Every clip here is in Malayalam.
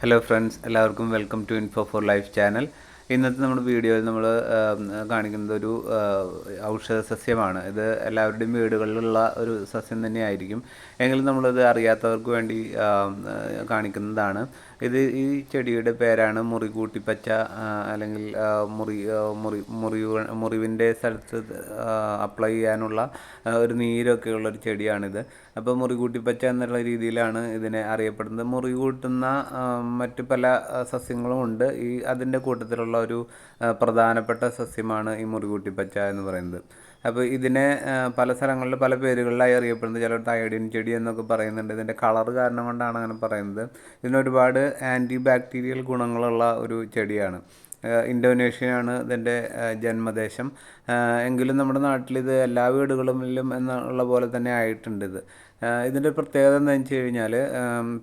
ഹലോ ഫ്രണ്ട്സ് എല്ലാവർക്കും welcome to info for life channel ഇന്നത്തെ നമ്മുടെ വീഡിയോയിൽ നമ്മൾ കാണിക്കുന്നത് ഒരു ഔഷധ സസ്യമാണ്. ഇത് എല്ലാവരുടെയും വീടുകളിലുള്ള ഒരു സസ്യം തന്നെയായിരിക്കും. എങ്കിലും നമ്മളിത് അറിയാത്തവർക്ക് വേണ്ടി കാണിക്കുന്നതാണ്. ഇത് ഈ ചെടിയുടെ പേരാണ് മുറികൂട്ടിപ്പച്ച കൂട്ടിപ്പച്ച അല്ലെങ്കിൽ മുറി മുറി മുറി മുറിവ് മുറിവിന്റെ സ്ഥലത്ത് അപ്ലൈ ചെയ്യാനുള്ള ഒരു നീരൊക്കെ ഉള്ള ഒരു ചെടിയാണിത്. അപ്പോൾ മുറികൂട്ടിപ്പച്ച എന്നുള്ള രീതിയിലാണ് ഇതിനെ അറിയപ്പെടുന്നത്. മുറി കൂട്ടുന്ന മറ്റു പല സസ്യങ്ങളും ഉണ്ട്. ഈ അതിന്റെ കൂട്ടത്തിലുള്ള ഒരു പ്രധാനപ്പെട്ട സസ്യമാണ് ഈ മുറികൂട്ടിപ്പച്ച എന്ന് പറയുന്നത്. അപ്പോൾ ഇതിനെ പല സ്ഥലങ്ങളിൽ പല പേരുകളിലായി അറിയപ്പെടുന്നത്. ചിലർ അയഡിൻ ചെടി എന്നൊക്കെ പറയുന്നുണ്ട്. ഇതിന്റെ കളർ കാരണം കൊണ്ടാണ് അങ്ങനെ പറയുന്നത്. ഇതിനൊരുപാട് ആന്റി ബാക്ടീരിയൽ ഗുണങ്ങളുള്ള ഒരു ചെടിയാണ്. ഇൻഡോനേഷ്യയാണ് ഇതിന്റെ ജന്മദേശം. എങ്കിലും നമ്മുടെ നാട്ടിൽ ഇത് എല്ലാ വീടുകളിലും എന്നുള്ള പോലെ തന്നെ ആയിട്ടുണ്ട് ഇത്. ഇതിന്റെ പ്രത്യേകത എന്താണെന്ന് വെച്ച് കഴിഞ്ഞാൽ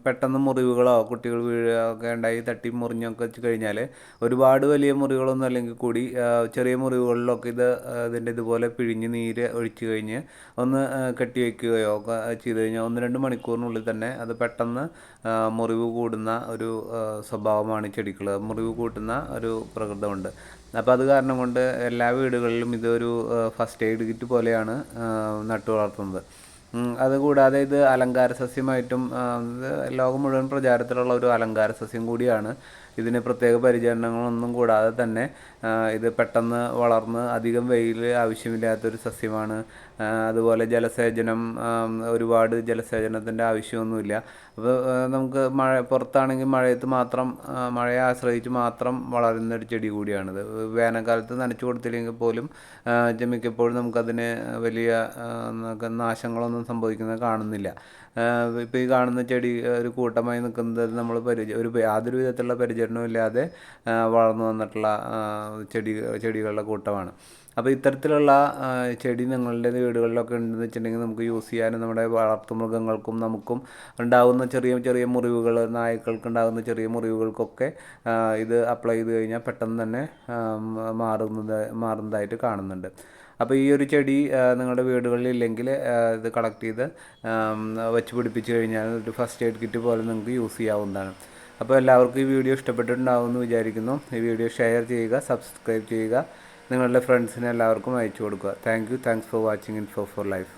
പെട്ടെന്ന് മുറിവുകളോ കുട്ടികൾ വീഴുകയോ ഒക്കെ ഉണ്ടായി തട്ടി മുറിഞ്ഞൊക്കെ വെച്ച് കഴിഞ്ഞാൽ ഒരുപാട് വലിയ മുറിവുകളൊന്നും അല്ലെങ്കിൽ കൂടി ചെറിയ മുറിവുകളിലൊക്കെ ഇത് ഇതിന്റെ ഇതുപോലെ പിഴിഞ്ഞ് നീര് ഒഴിച്ചു കഴിഞ്ഞ് ഒന്ന് കെട്ടി വയ്ക്കുകയോ ഒക്കെ ചെയ്ത് കഴിഞ്ഞാൽ ഒന്ന് രണ്ട് മണിക്കൂറിനുള്ളിൽ തന്നെ അത് പെട്ടെന്ന് മുറിവ് കൂടുന്ന ഒരു സ്വഭാവമാണ് ചെടികൾ മുറിവ് കൂട്ടുന്ന ഒരു പ്രകൃതമുണ്ട്. അപ്പോൾ അത് കാരണം കൊണ്ട് എല്ലാ വീടുകളിലും ഇതൊരു ഫസ്റ്റ് എയ്ഡ് കിറ്റ് പോലെയാണ് നട്ടു വളർത്തുന്നത്. അതുകൂടാതെ ഇത് അലങ്കാര സസ്യമായിട്ടും ലോകം മുഴുവൻ പ്രചാരത്തിലുള്ള ഒരു അലങ്കാര സസ്യം കൂടിയാണ്. ഇതിന് പ്രത്യേക പരിചരണങ്ങളൊന്നും കൂടാതെ തന്നെ ഇത് പെട്ടെന്ന് വളർന്ന് അധികം വെയിൽ ആവശ്യമില്ലാത്തൊരു സസ്യമാണ്. അതുപോലെ ജലസേചനം ഒരുപാട് ജലസേചനത്തിന്റെ ആവശ്യമൊന്നുമില്ല. അപ്പോൾ നമുക്ക് മഴ പുറത്താണെങ്കിൽ മഴയത്ത് മാത്രം മഴയെ ആശ്രയിച്ച് മാത്രം വളരുന്ന ഒരു ചെടി കൂടിയാണിത്. വേനൽക്കാലത്ത് നനച്ചു കൊടുത്തില്ലെങ്കിൽ പോലും മിക്കപ്പോഴും നമുക്കതിന് വലിയ നാശങ്ങളൊന്നും സംഭവിക്കുന്നത് കാണുന്നില്ല. ഇപ്പോൾ ഈ കാണുന്ന ചെടി ഒരു കൂട്ടമായി നിൽക്കുന്നത് നമ്മൾ പരിചയം ഒരു യാതൊരു വിധത്തിലുള്ള പരിചരണവും ഇല്ലാതെ വളർന്നു വന്നിട്ടുള്ള ചെടി ചെടികളുടെ കൂട്ടമാണ്. അപ്പോൾ ഇത്തരത്തിലുള്ള ചെടി നിങ്ങളുടെ വീടുകളിലൊക്കെ ഉണ്ടെന്ന് വെച്ചിട്ടുണ്ടെങ്കിൽ നമുക്ക് യൂസ് ചെയ്യാനും നമ്മുടെ വളർത്തുമൃഗങ്ങൾക്കും നമുക്കും ഉണ്ടാകുന്ന ചെറിയ ചെറിയ മുറിവുകൾ നായ്ക്കൾക്ക് ഉണ്ടാകുന്ന ചെറിയ മുറിവുകൾക്കൊക്കെ ഇത് അപ്ലൈ ചെയ്ത് കഴിഞ്ഞാൽ പെട്ടെന്ന് തന്നെ മാറുന്നത് മാറുന്നതായിട്ട് കാണുന്നുണ്ട്. അപ്പോൾ ഈ ഒരു ചെടി നിങ്ങളുടെ വീടുകളിൽ ഇല്ലെങ്കിൽ ഇത് കളക്ട് ചെയ്ത് വെച്ച് പിടിപ്പിച്ച് കഴിഞ്ഞാൽ ഒരു ഫസ്റ്റ് എയ്ഡ് കിറ്റ് പോലെ നിങ്ങൾക്ക് യൂസ് ചെയ്യാവുന്നതാണ്. അപ്പോൾ എല്ലാവർക്കും ഈ വീഡിയോ ഇഷ്ടപ്പെട്ടിട്ടുണ്ടാവുമെന്ന് വിചാരിക്കുന്നു. ഈ വീഡിയോ ഷെയർ ചെയ്യുക സബ്സ്ക്രൈബ് ചെയ്യുക. നിങ്ങളുടെ ഫ്രണ്ട്സിനെ എല്ലാവർക്കും അയച്ചു കൊടുക്കുക. Thank you thanks for watching info for life